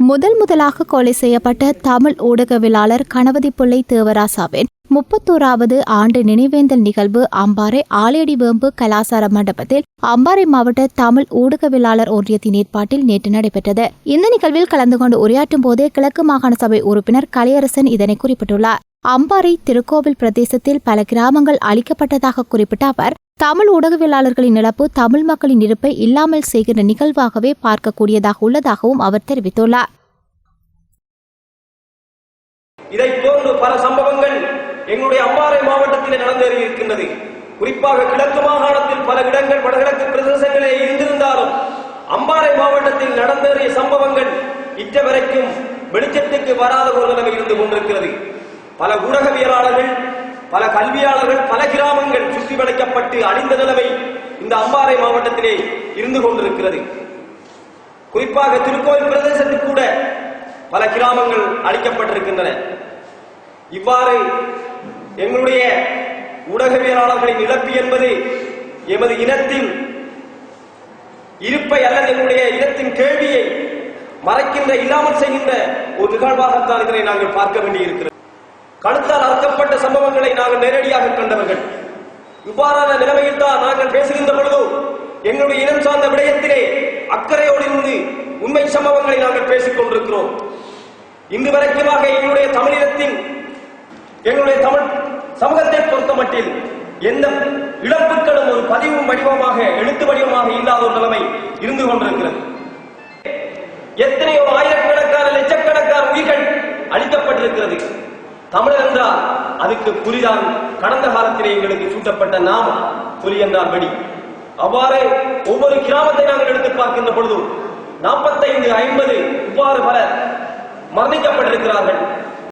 முதல் முதலாக கொலை செய்யப்பட்ட தமிழ் ஊடகவியலாளர் கணபதி பிள்ளை தேவராசாவின் முப்பத்தோராவது ஆண்டு நினைவேந்தல் நிகழ்வு அம்பாறை ஆலையடி வேம்பு கலாசார மண்டபத்தில் அம்பாறை மாவட்ட தமிழ் ஊடகவியலாளர் ஒன்றியத்தின் ஏற்பாட்டில் நேற்று நடைபெற்றது. இந்த நிகழ்வில் கலந்து கொண்டு உரையாற்றும் போதே கிழக்கு மாகாண சபை உறுப்பினர் கலையரசன் இதனை குறிப்பிட்டுள்ளார். அம்பாறை திருக்கோவில் பிரதேசத்தில் பல கிராமங்கள் அளிக்கப்பட்டதாக குறிப்பிட்ட அவர் தமிழ் ஊடகவியலாளர்களின் இழப்பு தமிழ் மக்களின் இருப்பை இல்லாமல் செய்கிற நிகழ்வாகவே பார்க்கக்கூடியதாக உள்ளதாகவும் அவர் தெரிவித்துள்ளார். இதை போன்று பல சம்பவங்கள் எங்களுடைய அம்பாறை மாவட்டத்திலே நடந்தேறி இருக்கின்றது. குறிப்பாக கிழக்கு மாகாணத்தில் பல இடங்கள் வடகிழக்கு பிரதேசங்களே இருந்திருந்தாலும் அம்பாறை மாவட்டத்தில் நடந்தேறிய சம்பவங்கள் இற்ற வரைக்கும் வெளிச்சத்துக்கு வராத ஒரு நிலைமை இருந்து கொண்டிருக்கிறது. பல ஊடகவியலாளர்கள் பல கல்வியாளர்கள் பல கிராமங்கள் சுற்றி வளைக்கப்பட்டு அழிந்த நிலைமை இந்த அம்பாறை மாவட்டத்திலே இருந்து கொண்டிருக்கிறது. குறிப்பாக திருக்கோயில் பிரதேசத்தில் கூட பல கிராமங்கள் அழிக்கப்பட்டிருக்கின்றன. இவ்வாறு எங்களுடைய ஊடகவியலாளர்களின் இழப்பு என்பது எமது இனத்தின் இருப்பை அல்லது எங்களுடைய இனத்தின் கேள்வியை மறைக்கின்ற இல்லாமல் செய்கின்ற ஒரு நிகழ்வாகத்தான் இதனை நாங்கள் பார்க்க வேண்டியிருக்கிறது. கழுத்தால் அறுக்கப்பட்ட சம்பவங்களை நாங்கள் நேரடியாக கண்டவர்கள். இவ்வாறான நிலைமையில் தான் நாங்கள் பேசுகின்ற பொழுது எங்களுடைய இனம் சார்ந்த விடயத்திலே அக்கறையோடு இருந்து உண்மை சம்பவங்களை நாங்கள் பேசிக் கொண்டிருக்கிறோம் இன்று வரைக்குமாக எங்களுடைய தமிழினத்தின் எங்களுடைய தமிழ் சமூகத்தை பொறுத்த மட்டில் எந்த இழப்புகளும் ஒரு பதிவு வடிவமாக எழுத்து வடிவமாக இல்லாத ஒரு நிலைமை இருந்து கொண்டிருக்கிறது. எத்தனையோ ஆயிரக்கணக்கான லட்சக்கணக்கான உயிர்கள் அளிக்கப்பட்டிருக்கிறது தமிழர் என்றால் அதுக்கு புலிதான் கடந்த காலத்திலே எங்களுக்கு சூட்டப்பட்ட நாம் புலி என்றால் வெடி. அவ்வாறு ஒவ்வொரு கிராமத்தை நாங்கள் எடுத்து பார்க்கின்ற பொழுது நாற்பத்தைந்து ஐம்பது இவ்வாறு பலர் மரணிக்கப்பட்டிருக்கிறார்கள்.